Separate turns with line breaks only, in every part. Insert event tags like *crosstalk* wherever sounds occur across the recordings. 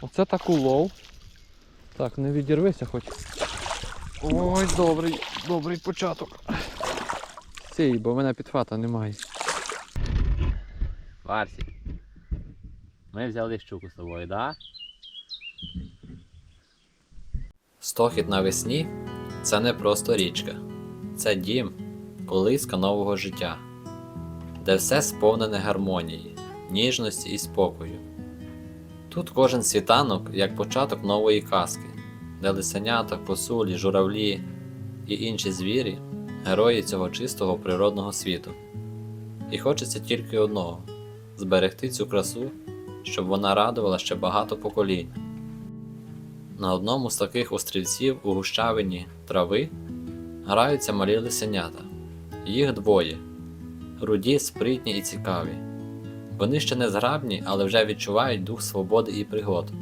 Оце так улов. Так, не відірвися хоч. Ой, добрий, добрий початок. Сій, бо в мене підхвата немає.
Варсі. Ми взяли щуку з тобою, да?
Стохід навесні це не просто річка, це дім, колиска нового життя, де все сповнене гармонії, ніжності і спокою. Тут кожен світанок як початок нової казки, де лисенята, косулі, журавлі і інші звірі герої цього чистого природного світу. І хочеться тільки одного зберегти цю красу, щоб вона радувала ще багато поколінь. На одному з таких острівців у гущавині трави граються малі лисенята. Їх двоє руді, спритні і цікаві. Вони ще не зграбні, але вже відчувають дух свободи і пригод.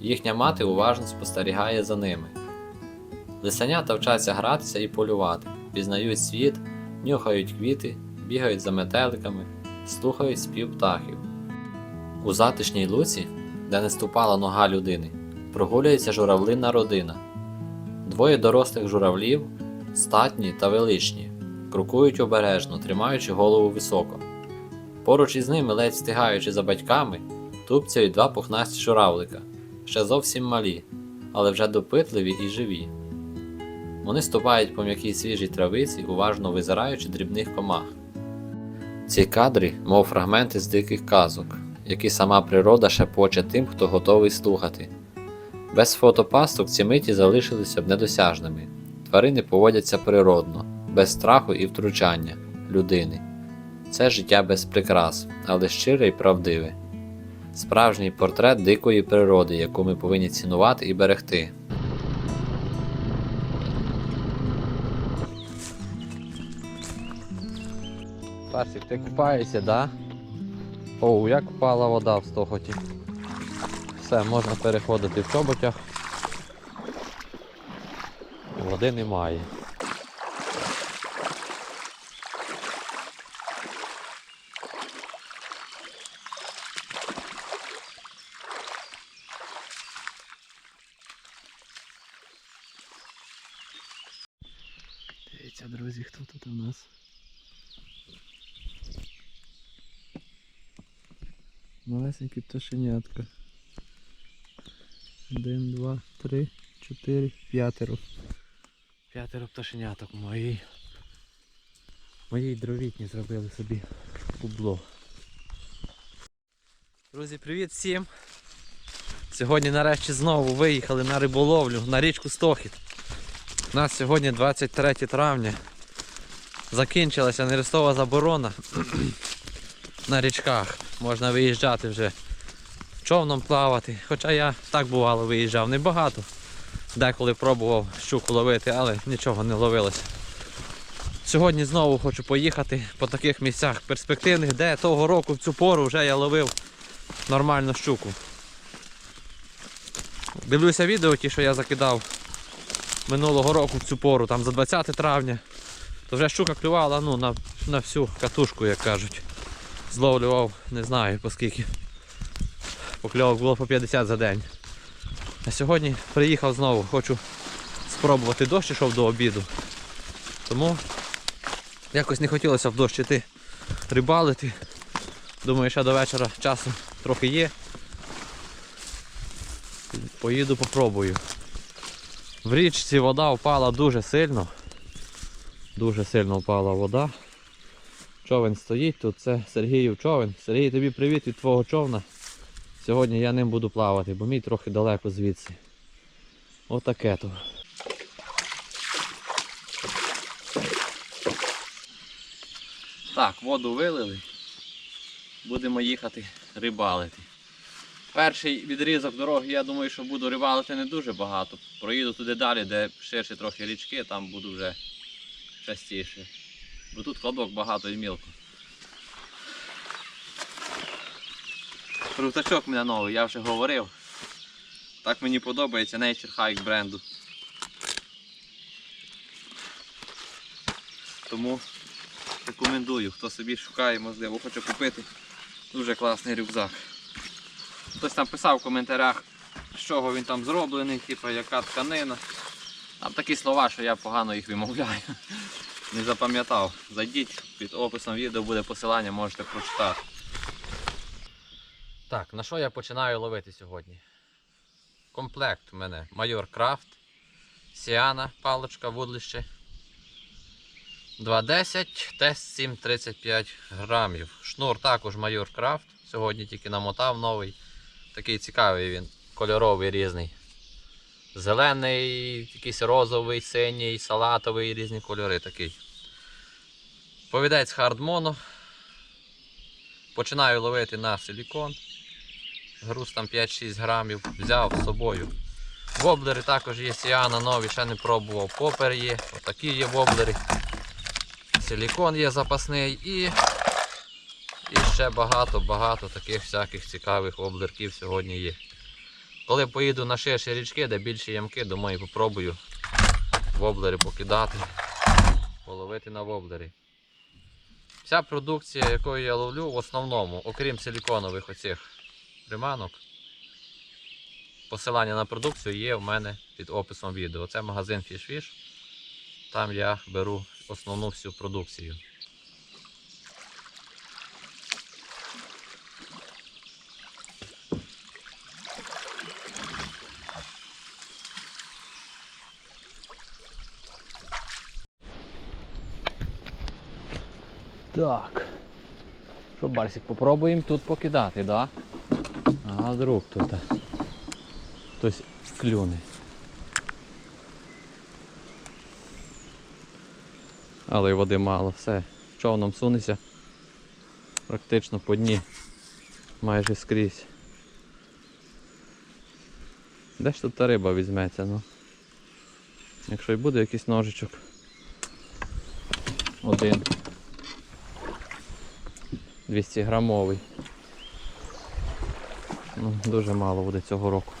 Їхня мати уважно спостерігає за ними. Лисенята вчаться гратися і полювати, пізнають світ, нюхають квіти, бігають за метеликами, слухають спів птахів. У затишній луці, де не ступала нога людини, прогулюється журавлинна родина. Двоє дорослих журавлів, статні та величні, крокують обережно, тримаючи голову високо. Поруч із ними, ледь встигаючи за батьками, тупцяють два пухнасті журавлика, ще зовсім малі, але вже допитливі і живі. Вони ступають по м'якій свіжій травиці, уважно визираючи дрібних комах. Ці кадри, мов фрагменти з диких казок, які сама природа шепоче тим, хто готовий слухати. Без фотопасток ці миті залишилися б недосяжними. Тварини поводяться природно, без страху і втручання людини. Це життя без прикрас, але щире і правдиве. Справжній портрет дикої природи, яку ми повинні цінувати і берегти.
Парсик, ти купаєшся, да? Оу, як впала вода в стохоті. Все, можна переходити в чоботях. Води немає. Дивіться, друзі, хто тут у нас? Малесенькі пташенятка. Один, два, три, чотири, п'ятеро. П'ятеро пташеняток мої. Моїй дровітні зробили собі кубло. Друзі, привіт всім! Сьогодні нарешті знову виїхали на риболовлю на річку Стохід. У нас сьогодні 23 травня. Закінчилася нерестова заборона *clears throat* на річках. Можна виїжджати вже човном плавати. Хоча я так бувало виїжджав небагато. Деколи пробував щуку ловити, але нічого не ловилося. Сьогодні знову хочу поїхати по таких місцях перспективних, де того року в цю пору вже я ловив нормальну щуку. Дивлюся відео, ті, що я закидав минулого року в цю пору, там за 20 травня. То вже щука клювала ну, на, на всю катушку, як кажуть. Зловлював, не знаю по скільки. Покльовок було по 50 за день. А сьогодні приїхав знову, хочу спробувати дощ ішов до обіду. Тому якось не хотілося в дощ іти рибалити. Думаю, ще до вечора часу трохи є. Поїду попробую. В річці вода впала дуже сильно. Дуже сильно впала вода. Човен стоїть тут, це Сергіїв човен. Сергій, тобі привіт від твого човна. Сьогодні я ним буду плавати, бо мій трохи далеко звідси. Отаке то. Так, воду вилили. Будемо їхати рибалити. Перший відрізок дороги, я думаю, що буду рибалити не дуже багато. Проїду туди далі, де ширше трохи річки, там буду вже частіше. Бо тут кладок багато і мілко. Рутачок в мене новий, я вже говорив. Так мені подобається Nature Hike бренду. Тому рекомендую, хто собі шукає, можливо, хоче купити. Дуже класний рюкзак. Хтось там писав в коментарях, з чого він там зроблений, типу, яка тканина. Там такі слова, що я погано їх вимовляю. Не запам'ятав. Зайдіть, під описом відео буде посилання, можете прочитати. Так, на що я починаю ловити сьогодні? Комплект у мене Майор Крафт, Сіана, паличка, вудлище. 2,10, тест 7,35 грамів. Шнур також Майор Крафт. Сьогодні тільки намотав новий. Такий цікавий він, кольоровий різний. Зелений, якийсь розовий, синій, салатовий, різні кольори такий. Повідець Mono. Починаю ловити на силікон. Груз там 5-6 грамів. Взяв з собою. Воблери також є Сіана нові, ще не пробував. Попер є, отакі є воблери. Силікон є запасний і, і ще багато-багато таких всяких цікавих воблерків сьогодні є. Коли поїду на ширші річки, де більші ямки, думаю, попробую воблери покидати, половити на воблері. Вся продукція, якою я ловлю, в основному, окрім силіконових оцих приманок, посилання на продукцію є в мене під описом відео. Це магазин Fish Fish. Там я беру основну всю продукцію. Так. Що, Барсик, попробуємо тут покидати, да? А вдруг тут хтось клюне. Але й води мало, все. Човном сунеться. Практично по дні. Майже скрізь. Де ж тут та риба візьметься, ну? Якщо й буде якийсь ножичок. Один. 200 грамовий. Ну, дуже мало буде цього року.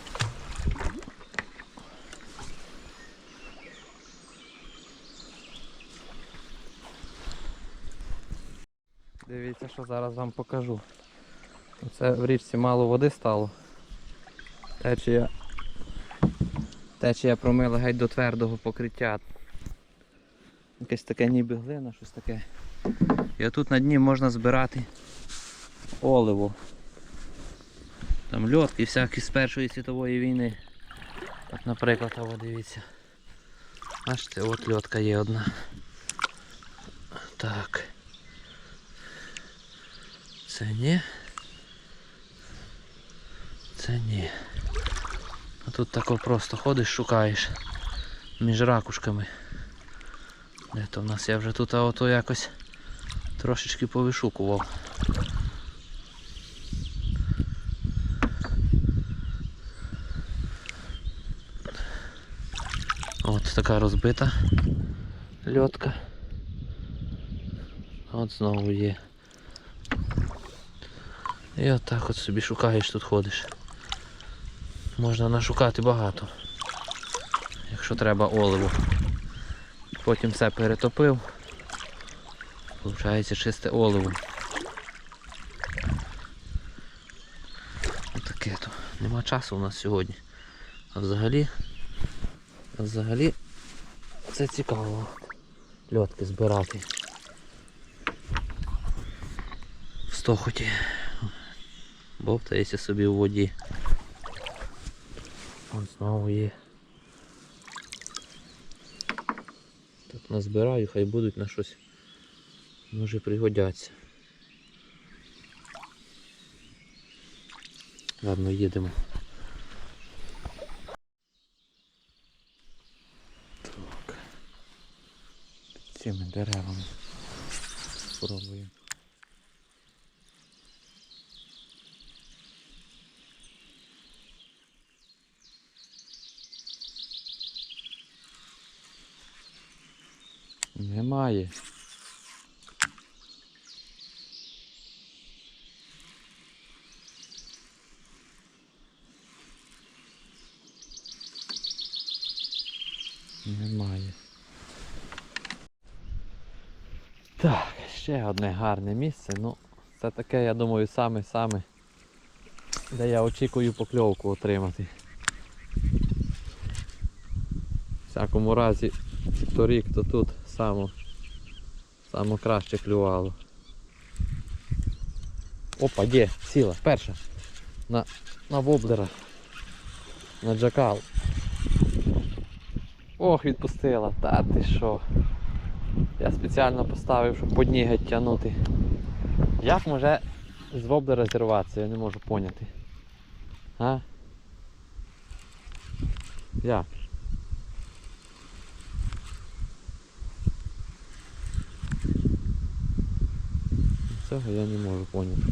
Дивіться, що зараз вам покажу. Оце в річці мало води стало. Течія. Течія промила геть до твердого покриття. Якесь таке ніби глина, щось таке. І отут на дні можна збирати оливо. Там льотки всякі з Першої світової війни. От, наприклад, а от дивіться. Бачите, от льотка є одна. Так. Це ні. Це ні. А тут тако просто ходиш, шукаєш між ракушками. Де то в нас я вже тут а ото якось трошечки повишукував. От така розбита льотка. От знову є. І от так от собі шукаєш тут ходиш. Можна нашукати багато. Якщо треба оливу. Потім все перетопив. Получається чисте оливо. Отаке то. Нема часу у нас сьогодні. А взагалі, взагалі це цікаво. Льотки збирати. В стохоті. Бовтається собі у воді. Вон знову є. Так назбираю, хай будуть на щось. Може пригодяться. Ладно, їдемо. Цими деревами. Спробуємо. Немає. Немає. Так, ще одне гарне місце. Ну, це таке, я думаю, саме-саме де я очікую покльовку отримати. В всякому разі, торік, то тут само, само краще клювало. Опа, є, сіла, перша. На, на воблера. На джакал. Ох, відпустила. Та ти що? Я спеціально поставив, щоб по дні геть тягнути. Як може з воблера зірватися, я не можу поняти. А? Як? Цього я не можу поняти.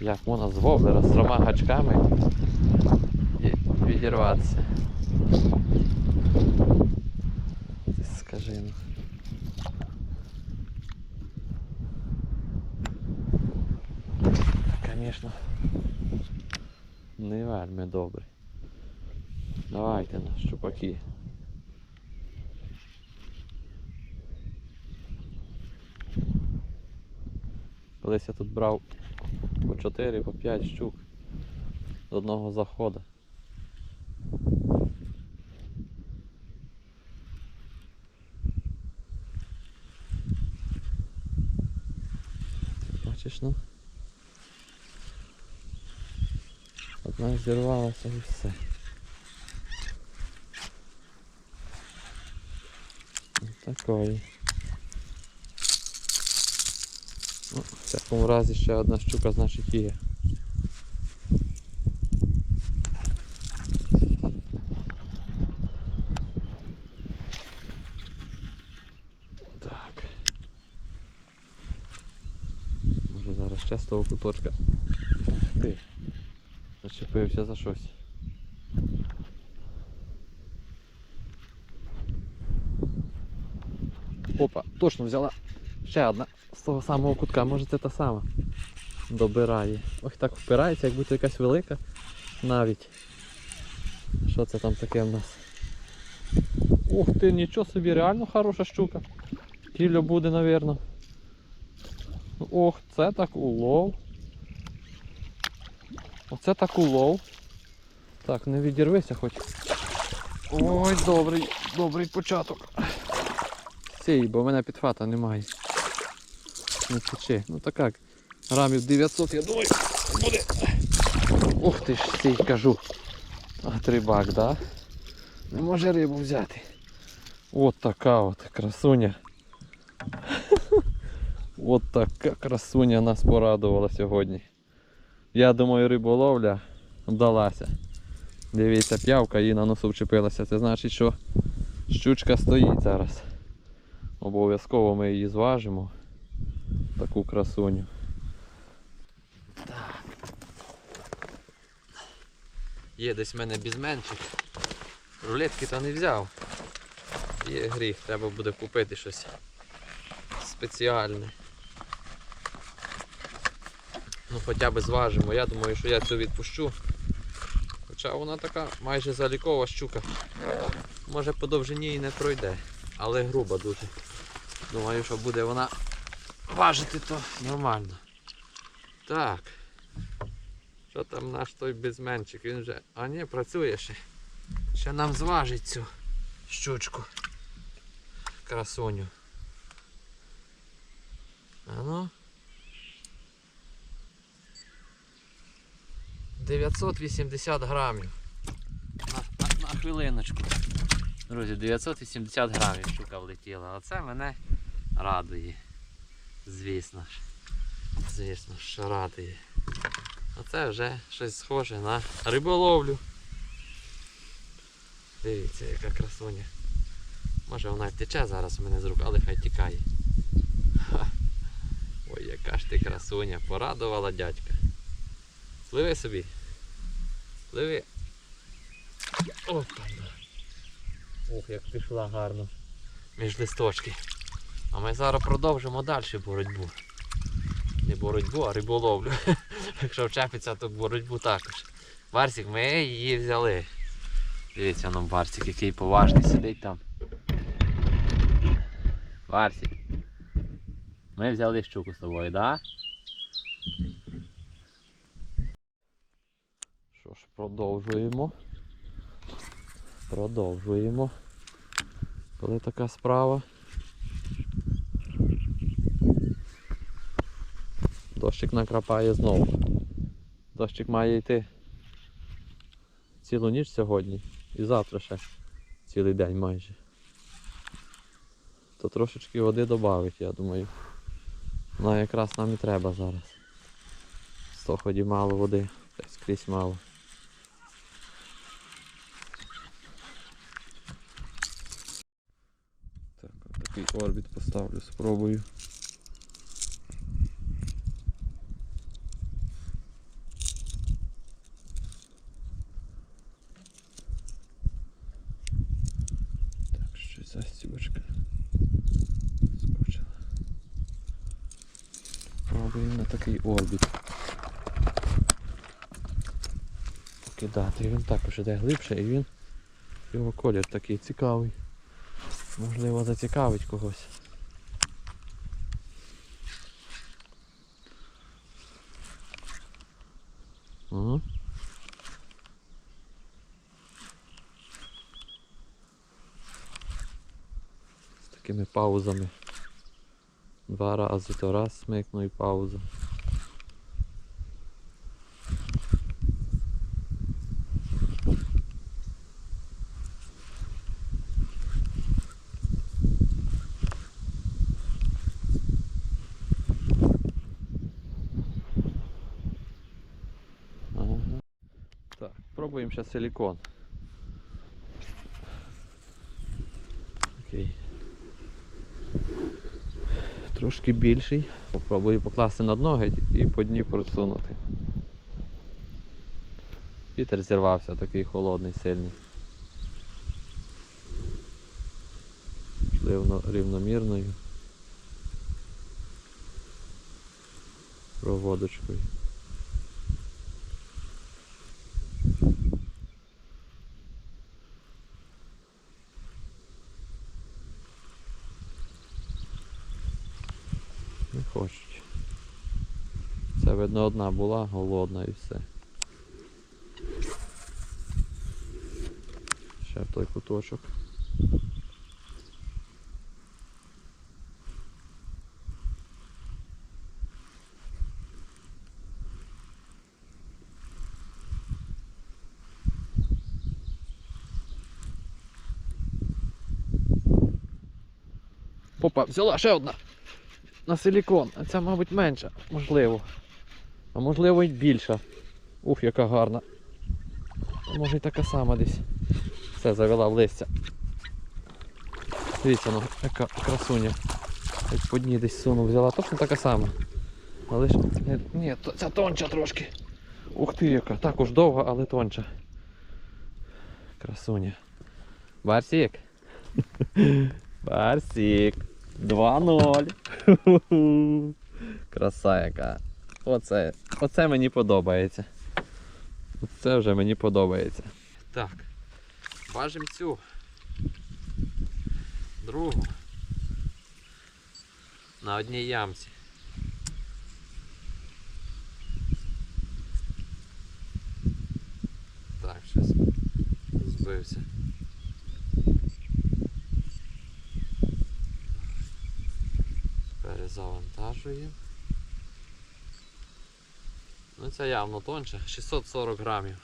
Як можна з воблера з трьома гачками відірватися. Ти Скажи ну. Звісно, не вельми добре. Давайте на щупаки. Колись я тут брав по 4, по 5 щук з одного заходу. Ну? Одна зірвалася і все. Такої. Ну, в всякому разі ще одна щука, значить є. Так. Може зараз ще з того куточка. Ти. Зачепився за щось. Опа, точно взяла. Ще одна з того самого кутка, може це та сама. Добирає. Ох так впирається, як будто якась велика навіть. Що це там таке в нас? Ух ти, нічого собі, реально хороша щука. Кіло буде, напевно. Ох, це так улов. Оце так улов. Так, не відірвися хоч. Ой, добрий, добрий початок. Сій, бо в мене підхвата немає. Не тече. Ну так як. Грамів 900, я думаю, буде. Ух ти ж сій, кажу. А трибак, да? Не може рибу взяти. От така от красуня. От така красуня нас порадувала сьогодні. Я думаю, риболовля вдалася. Дивіться, п'явка їй на носу вчепилася. Це значить, що щучка стоїть зараз. Обов'язково ми її зважимо. Таку красуню. Так. Є десь в мене бізменчик. Рулетки то не взяв. Є гріх, треба буде купити щось спеціальне. Ну хоча б зважимо. Я думаю, що я цю відпущу. Хоча вона така майже залікова щука. Може по довжині і не пройде, але груба дуже. Думаю, що буде вона важити, то нормально. Так. Що там наш той безменчик? Він вже... А ні, працює ще. Ще нам зважить цю щучку. Красуню. А ну. 980 грамів. На, на, на хвилиночку. Друзі, 980 грамів щука влетіла. Оце мене радує. Звісно ж. Звісно, що радує. Оце вже щось схоже на риболовлю. Дивіться, яка красуня. Може вона й тече зараз у мене з рук, але хай тікає. Ха. Ой, яка ж ти красуня, порадувала дядька. Пливи собі. Пливи. Опа. Ох, як пішла гарно. Між листочки. А ми зараз продовжимо далі боротьбу. Не боротьбу, а риболовлю. *laughs* Якщо вчепиться, то боротьбу також. Барсик, ми її взяли. Дивіться, нам Барсик, який поважний сидить там. Барсик. Ми взяли щуку з тобою, так? Да? що ж, продовжуємо. Продовжуємо. Коли така справа. Дощик накрапає знову. Дощик має йти цілу ніч сьогодні і завтра ще цілий день майже. То трошечки води додавить, я думаю. Вона якраз нам і треба зараз. В Стоході мало води, скрізь мало. Такий орбіт поставлю, спробую. Так, щось застібочка. Скочила. Пробуємо на такий орбіт. Покидати. Він також іде глибше і він його колір такий цікавий. Можливо зацікавить когось. З такими паузами. Два рази, то раз смикну і пауза. Ага. Так, ще силікон. Окей. Трошки більший. Попробую покласти на геть і по дні просунути. Вітер зірвався такий холодний, сильний. Рівно, рівномірною. Проводочкою. Не хочуть. Видно одна була голодна і все. Ще в той куточок. Попа, взяла ще одна на силікон, а ця, мабуть, менша, можливо. А можливо і більша. Ух, яка гарна. Може і така сама десь. Все, завела в листя. Дивіться, ну, яка красуня. Як по дні десь суну взяла, точно така сама. Але ж. Ні, ця тонча трошки. Ух ти яка. Також довга, але тонча. Красуня. Барсік. *laughs* Барсік. 2-0. *laughs* Краса яка. Оце, оце мені подобається. Оце вже мені подобається. Так. Важимо цю. Другу. На одній ямці. Так, щось збився. Перезавантажуємо. Ну це явно тонше, 640 грамів.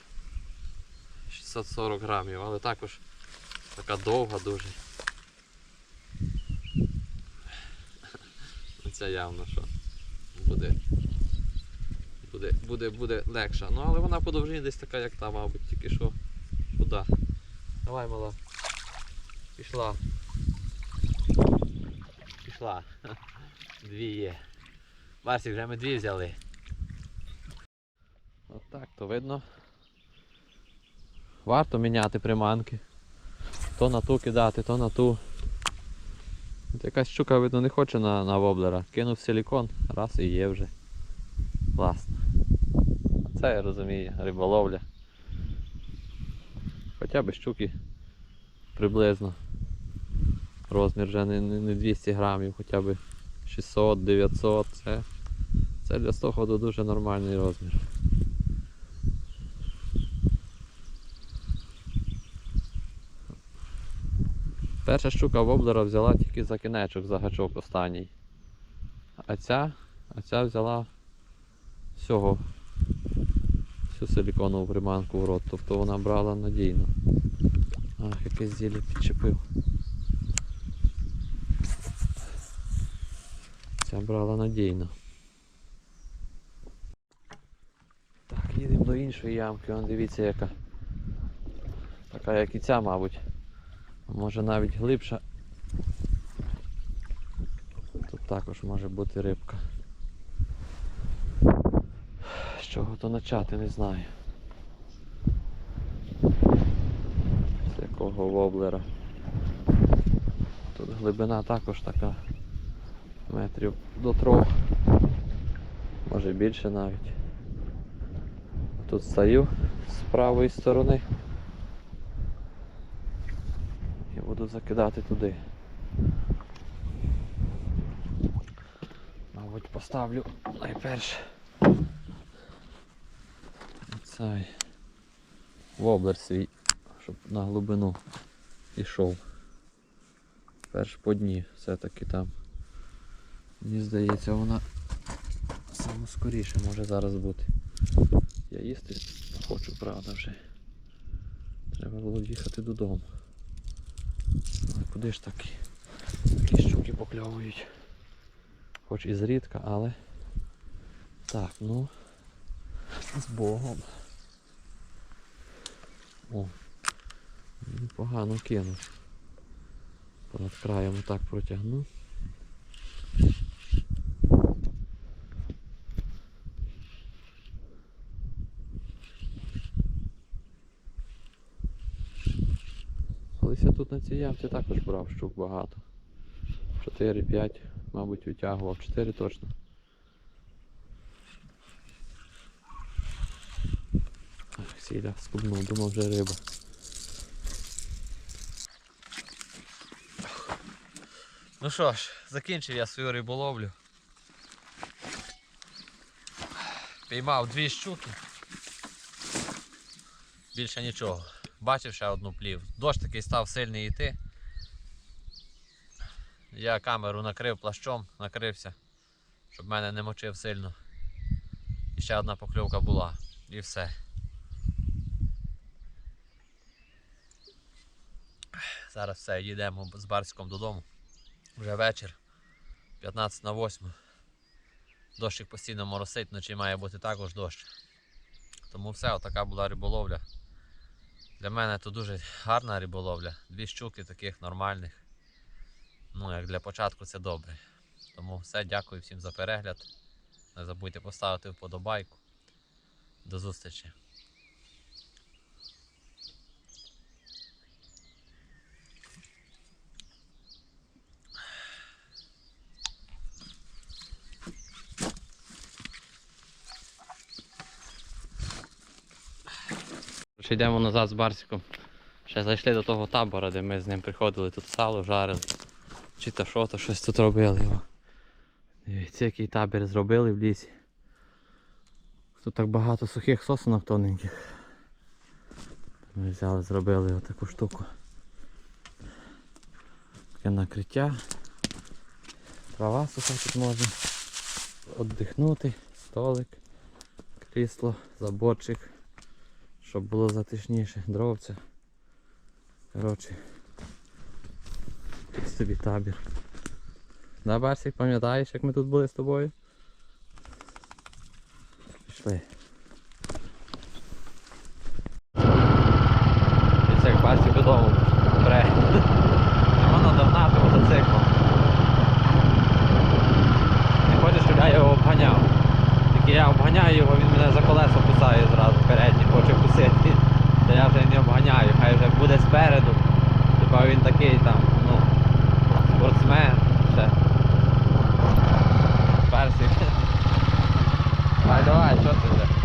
640 грамів, але також така довга дуже. Ну, Це явно що буде. Буде, буде, буде легша. Ну але вона по довжині десь така, як та, мабуть, тільки що. Куди? Давай, мала. Пішла. Пішла. *laughs* Дві є. Барсик, вже ми дві взяли. То видно. Варто міняти приманки. То на ту кидати, то на ту. От якась щука, видно, не хоче на, на воблера. Кинув силікон, раз і є вже. Класно. Це я розумію, риболовля. Хоча б щуки приблизно. Розмір вже не, не 200 грамів, хоча б 600-900. Це, це для стоходу дуже нормальний розмір. Перша щука воблера взяла тільки за кінечок, за гачок останній. А ця, а ця взяла всього всю силіконову приманку в рот, тобто вона брала надійно. Ах, якесь зілля підчепив. Ця брала надійно. Так, їдемо до іншої ямки, вон дивіться яка. Така як і ця, мабуть. Може навіть глибша. Тут також може бути рибка. З чого то почати, не знаю. З якого воблера. Тут глибина також така метрів до трьох. Може більше навіть. Тут стою з правої сторони. І буду закидати туди. Мабуть, поставлю найперше. Цей воблер свій, щоб на глибину йшов. Перш по дні все-таки там. Мені здається, вона саме скоріше може зараз бути. Я їсти хочу, правда вже. Треба було їхати додому. Куди ж такі? Такі щуки покльовують. Хоч і зрідка, але. Так, ну. З Богом. О. погано кинув. Понад краєм отак протягнув. Колись я тут на цій ямці також брав щук багато. 4-5, мабуть, витягував. 4 точно. Ах, сіля скубнув, думав вже риба. Ну що ж, закінчив я свою риболовлю. Піймав дві щуки. Більше нічого. Бачив ще одну плів. Дощ такий став сильний йти. Я камеру накрив плащом, накрився, щоб мене не мочив сильно. І ще одна покльовка була. І все. Зараз все, їдемо з Барськом додому. Вже вечір. 15 на 8. Дощик постійно моросить, вночі має бути також дощ. Тому все, отака була риболовля. Для мене то дуже гарна риболовля. Дві щуки таких нормальних. Ну, як для початку це добре. Тому все, дякую всім за перегляд. Не забудьте поставити вподобайку. До зустрічі. Ще йдемо назад з Барсиком. Ще зайшли до того табора, де ми з ним приходили, тут сало жарили. Чи то що, то щось тут робили. О. Дивіться, який табір зробили в лісі. Тут так багато сухих сосунок тоненьких. Ми взяли, зробили отаку штуку. Таке накриття. Трава суха тут можна. Отдихнути, столик, крісло, заборчик щоб було затишніше, дровця. Коротше. Собі табір. Да, Барсик, пам'ятаєш, як ми тут були з тобою? Пішли. Ось як Барсик додому пре. *laughs* Воно догнати мотоциклом. Не хочеш, щоб я його обганяв. Я обганяю його, він мене за колесо кусає зразу передні, хоче кусити. Та я вже не обганяю, хай вже буде спереду. Типа він такий там, ну, спортсмен ще. Персик. Давай, давай, що ти вже?